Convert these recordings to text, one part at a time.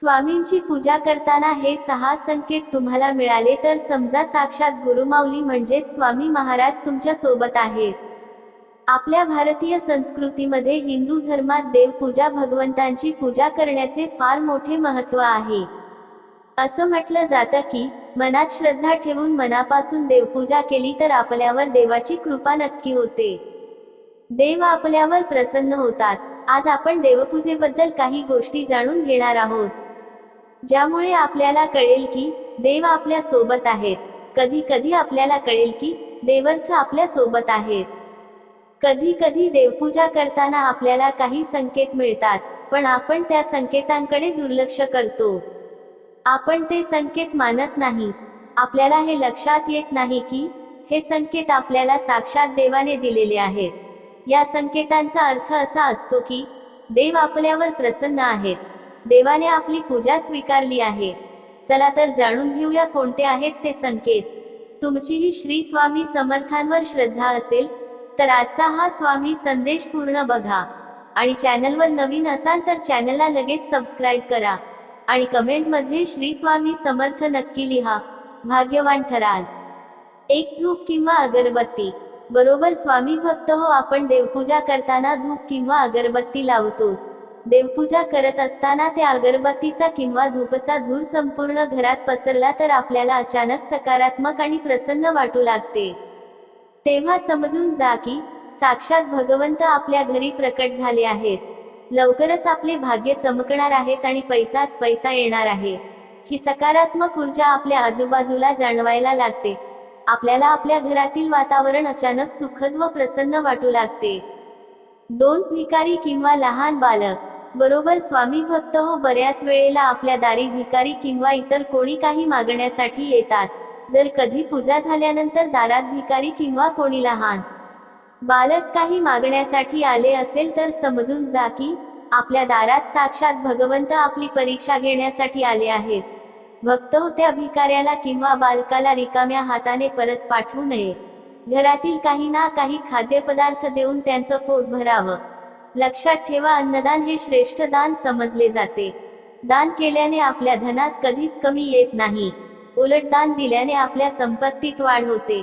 स्वामींची पूजा करताना हे सहा संकेत तुम्हाला मिळाले तर समजा साक्षात गुरुमाऊली म्हणजेच स्वामी महाराज तुमच्यासोबत आहेत. आपल्या भारतीय संस्कृतीमध्ये हिंदू धर्मात देवपूजा भगवंतांची पूजा करण्याचे फार मोठे महत्त्व आहे. असं म्हटलं जातं की मनात श्रद्धा ठेवून मनापासून देवपूजा केली तर आपल्यावर देवाची कृपा नक्की होते. देव आपल्यावर प्रसन्न होतात. आज आपण देवपूजेबद्दल काही गोष्टी जाणून घेणार आहोत. ज्यामुळे आपल्याला कळेल की देव आपल्यासोबत आहेत. कधी कधी आपल्याला कळेल की देवर्थ आपल्यासोबत आहेत. कधी कधी देवपूजा करताना आपल्याला काही संकेत मिळतात पण आपण त्या संकेतांकडे दुर्लक्ष करतो. आपण ते संकेत मानत नाही. आपल्याला हे लक्षात येत नाही की हे संकेत आपल्याला साक्षात देवाने दिलेले आहेत. या संकेतांचा अर्थ असा असतो की देव आपल्यावर प्रसन्न आहेत. देवाने आपली पूजा स्वीकारली आहे. चला तर जाणून घेऊया कोणते आहेत ते संकेत. तुमचीही श्री स्वामी समर्थांवर श्रद्धा असेल तर आजचा हा स्वामी संदेश पूर्ण बघा. आणि चॅनलवर नवीन असाल तर चॅनलला लगेच सबस्क्राईब करा. आणि कमेंटमध्ये श्री स्वामी समर्थ नक्की लिहा. भाग्यवान ठराल. एक धूप किंवा अगरबत्ती. बरोबर स्वामी भक्त हो आपण देवपूजा करताना धूप किंवा अगरबत्ती लावतोच. देवपूजा करत असताना त्या अगरबत्तीचा किंवा धूपचा धूर संपूर्ण घरात पसरला तर आपल्याला अचानक सकारात्मक आणि प्रसन्न वाटू लागते. तेव्हा समजून जा की साक्षात भगवंत आपल्या घरी प्रकट झाले आहेत. लवकरच आपले भाग्य चमकणार आहेत आणि पैसाच पैसा येणार आहे. ही सकारात्मक ऊर्जा आपल्या आजूबाजूला जाणवायला लागते. आपल्याला आपल्या घरातील वातावरण अचानक सुखद व प्रसन्न वाटू लागते. दोन भिकारी किंवा लहान बालक बरोबर स्वामी भक्त हो बऱ्याच वेळेला आपल्या दारी भिकारी किंवा इतर कोणी काही मागण्यासाठी येतात. जर कधी पूजा झाल्यानंतर दारात भिकारी किंवा कोणी लहान बालक काही मागण्यासाठी आले असेल तर समजून जा की आपल्या दारात साक्षात भगवंत आपली परीक्षा घेण्यासाठी आले आहेत. भक्त हो, त्या भिकाऱ्याला किंवा बालकाला रिकाम्या हाताने परत पाठवू नये. घरातील काही ना काही खाद्यपदार्थ देऊन त्यांचं पोट भरावं. लक्षात ठेवा अन्नदान हे श्रेष्ठ दान समजले जाते. दान केल्याने आपल्या धनात कधीच कमी येत नाही. उलट दान दिल्याने आपल्या संपत्तीत वाढ होते.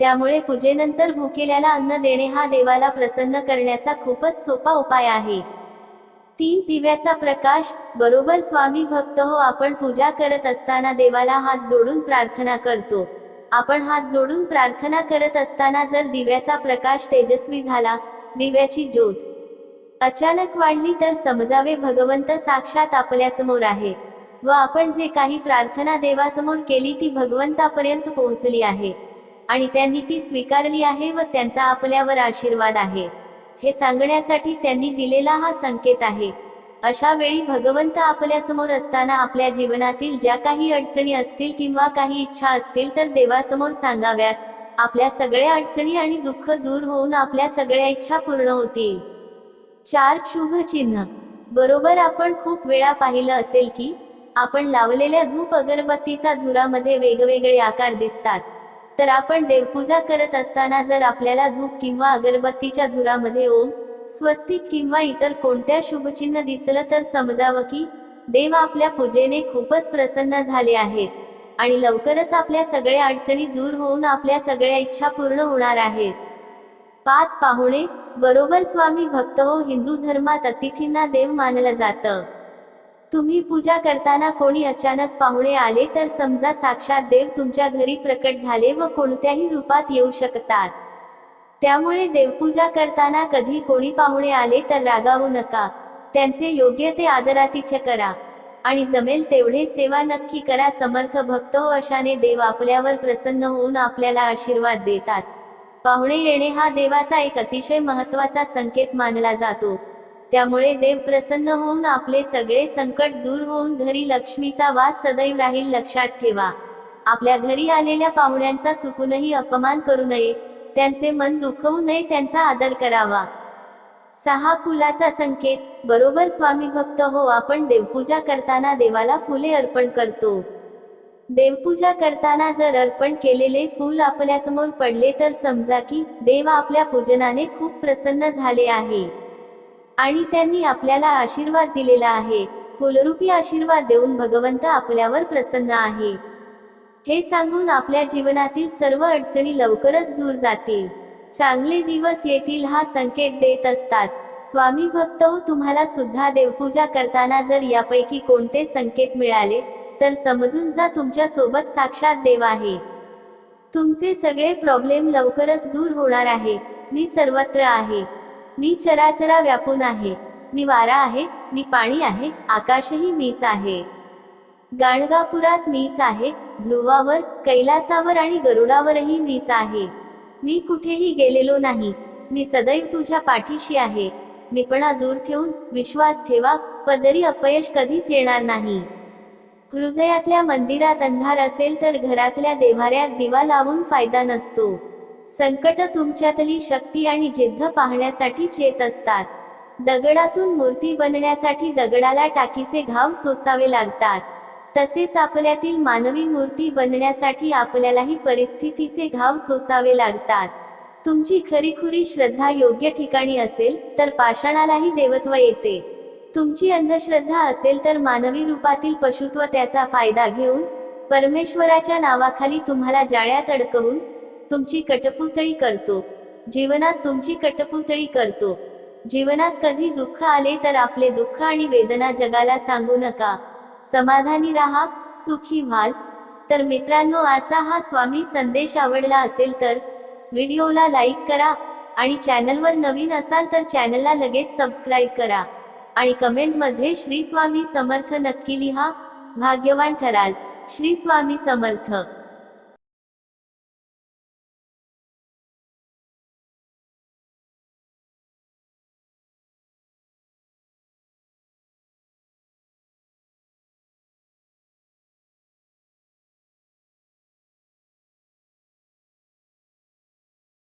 त्यामुळे पूजेनंतर भुकेल्याला अन्न देणे हा देवाला प्रसन्न करण्याचा खूपच सोपा उपाय आहे. तीन दिव्याचा प्रकाश बरोबर स्वामी भक्त हो आपण पूजा करत असताना देवाला हात जोडून प्रार्थना करतो. आपण हात जोडून प्रार्थना करत असताना जर दिव्याचा प्रकाश तेजस्वी झाला दिव्याची ज्योत अचानक वाढली तर समजावे भगवंत साक्षात आपल्यासमोर आहे. व आपण जे काही प्रार्थना देवासमोर केली ती भगवंतापर्यंत पोहोचली आहे. आणि त्यांनी ती स्वीकारली आहे व त्यांचा आपल्यावर आशीर्वाद आहे. हे सांगण्यासाठी त्यांनी दिलेला हा संकेत आहे. अशा वेळी भगवंत आपल्यासमोर असताना आपल्या जीवनातील ज्या काही अडचणी असतील किंवा काही इच्छा असतील तर देवासमोर सांगाव्यात. आपल्या सगळ्या अडचणी आणि दुःख दूर होऊन आपल्या सगळ्या इच्छा पूर्ण होतील. चार शुभ चिन्ह. बरोबर आपण खूप वेळा पाहिलं असेल की आपण लावलेल्या धूप अगरबत्तीचा धुरामध्ये वेगवेगळे आकार दिसतात. तर आपण देवपूजा करत असताना जर आपल्याला धूप किंवा अगरबत्तीच्या धुरामध्ये ओम स्वस्तिक किंवा इतर कोणत्या शुभचिन्ह दिसलं तर समजावं की देव आपल्या पूजेने खूपच प्रसन्न झाले आहेत. आणि लवकरच आपल्या सगळ्या अडचणी दूर होऊन आपल्या सगळ्या इच्छा पूर्ण होणार आहेत. पाच पाहुणे बरोबर स्वामी भक्त हो हिंदू धर्मात अतिथींना देव मानलं जातं. तुम्ही पूजा करताना कोणी अचानक पाहुणे आले तर समजा साक्षात देव तुमच्या घरी प्रकट झाले व कोणत्याही रूपात येऊ शकतात. त्यामुळे देवपूजा करताना कधी कोणी पाहुणे आले तर रागावू नका. त्यांचे योग्य ते आदरातिथ्य करा. आणि जमेल तेवढे सेवा नक्की करा. समर्थ भक्त हो अशाने देव आपल्यावर प्रसन्न होऊन आपल्याला आशीर्वाद देतात. पाहुणे येणे हा देवाचा एक अतिशय महत्त्वाचा संकेत मानला जातो. त्यामुळे देव प्रसन्न होऊन आपले सगळे संकट दूर होऊन घरी लक्ष्मीचा वास सदैव राहील लक्षात ठेवा. आपल्या घरी आलेल्या पाहुण्यांचा चुकूनही अपमान करू नये त्यांचे मन दुखवू नये त्यांचा आदर करावा. सहा फुलाचा संकेत बरोबर स्वामी भक्त हो आपण देवपूजा करताना देवाला फुले अर्पण करतो. देवपूजा करताना जर अर्पण केलेले फूल आपल्यासमोर पडले तर समजा की देव आपल्या पूजनाने खूप प्रसन्न झाले आहे. आणि त्यांनी आपल्याला आशीर्वाद दिलेला आहे. फुलरूपी आशीर्वाद देऊन भगवंत आपल्यावर प्रसन्न आहे. हे सांगून आपल्या जीवनातील सर्व अडचणी लवकरच दूर जातील. चांगले दिवस येतील हा संकेत देत असतात. स्वामी भक्त तुम्हाला सुद्धा देवपूजा करताना जर यापैकी कोणते संकेत मिळाले? तर समजून जा तुमच्यासोबत साक्षात देव आहे. तुमचे सगळे प्रॉब्लेम लवकरच दूर होणार आहे. मी सर्वत्र आहे. मी चराचरा व्यापून आहे. मी वारा आहे. मी पाणी आहे. आकाशही मीच आहे. गाणगापुरात मीच आहे. ध्रुवावर कैलासावर आणि गरुडावरही मीच आहे. मी कुठेही गेलेलो नाही. मी सदैव तुझ्या पाठीशी आहे. मीपणा दूर ठेवून विश्वास ठेवा. पदरी अपयश कधीच येणार नाही. हृदयातल्या मंदिरात अंधार असेल तर घरातल्या देव्हाऱ्यात दिवा लावून फायदा नसतो. संकट तुमच्यातली शक्ती आणि जिद्द पाहण्यासाठी चेत असतात. दगडातून मूर्ती बनण्यासाठी दगडाला टाकीचे घाव सोसावे लागतात. तसेच आपल्यातील मानवी मूर्ती बनण्यासाठी आपल्यालाही परिस्थितीचे घाव सोसावे लागतात. तुमची खरीखुरी श्रद्धा योग्य ठिकाणी असेल तर पाषाणालाही देवत्व येते. तुमची अंधश्रद्धा असेल तर मानवी रूपातील पशुत्व त्याचा फायदा घेऊन परमेश्वराच्या नावाखाली तुम्हाला जाळ्यात अडकवून तुमची कटपुतळी करतो. जीवनात तुमची कटपुतळी करतो. जीवनात कधी दुःख आले तर आपले दुःख आणि वेदना जगाला सांगू नका. समाधानी राहा सुखी व्हाल. तर मित्रांनो आजचा हा स्वामी संदेश आवडला असेल तर व्हिडिओला लाईक करा आणि चॅनलवर नवीन असाल तर चॅनलला लगेच सबस्क्राईब करा. आणि कमेंटमध्ये श्री स्वामी समर्थ नक्की लिहा भाग्यवान ठराल. श्री स्वामी समर्थ.